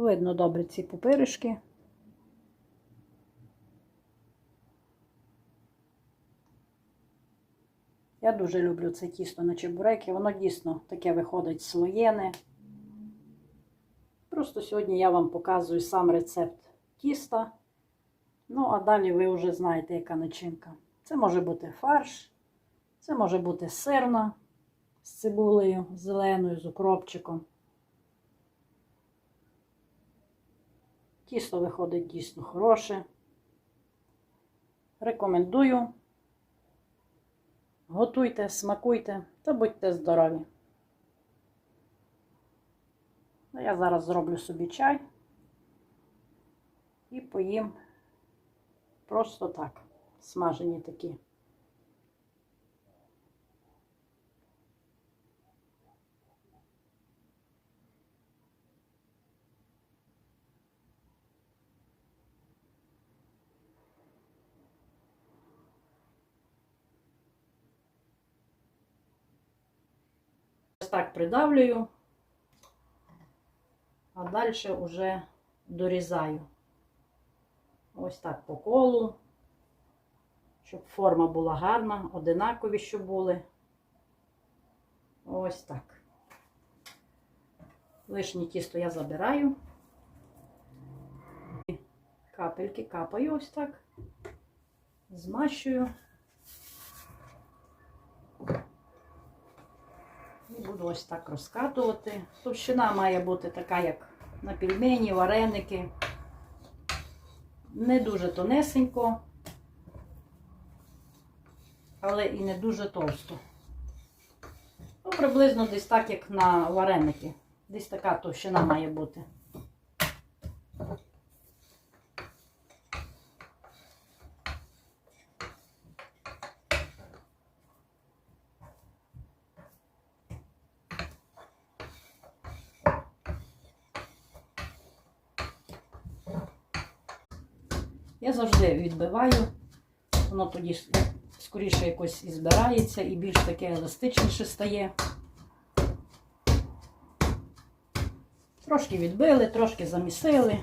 Видно добре ці пупиришки. Я дуже люблю це тісто на чебуреки. Воно дійсно таке виходить слоєне. Просто сьогодні я вам показую сам рецепт тіста. Ну, а далі ви вже знаєте, яка начинка. Це може бути фарш, це може бути сирна з цибулею, зеленою, з укропчиком. Тісто виходить дійсно хороше. Рекомендую. Готуйте, смакуйте та будьте здорові. Я зараз зроблю собі чай і поїм просто так, смажені такі. Так придавлюю, а далі вже дорізаю. Ось так по колу, щоб форма була гарна, одинакові, щоб були. Ось так. Лишнє тісто я забираю. Капельки капаю ось так, змащую. Буду ось так розкатувати. Товщина має бути така, як на пельмені, вареники. Не дуже тонесенько, але і не дуже товсто. Ну, приблизно десь так, як на вареники. Десь така товщина має бути. Я завжди відбиваю, воно тоді скоріше якось і збирається і більш таке еластичніше стає. Трошки відбили, трошки замісили.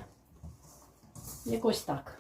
Якось так.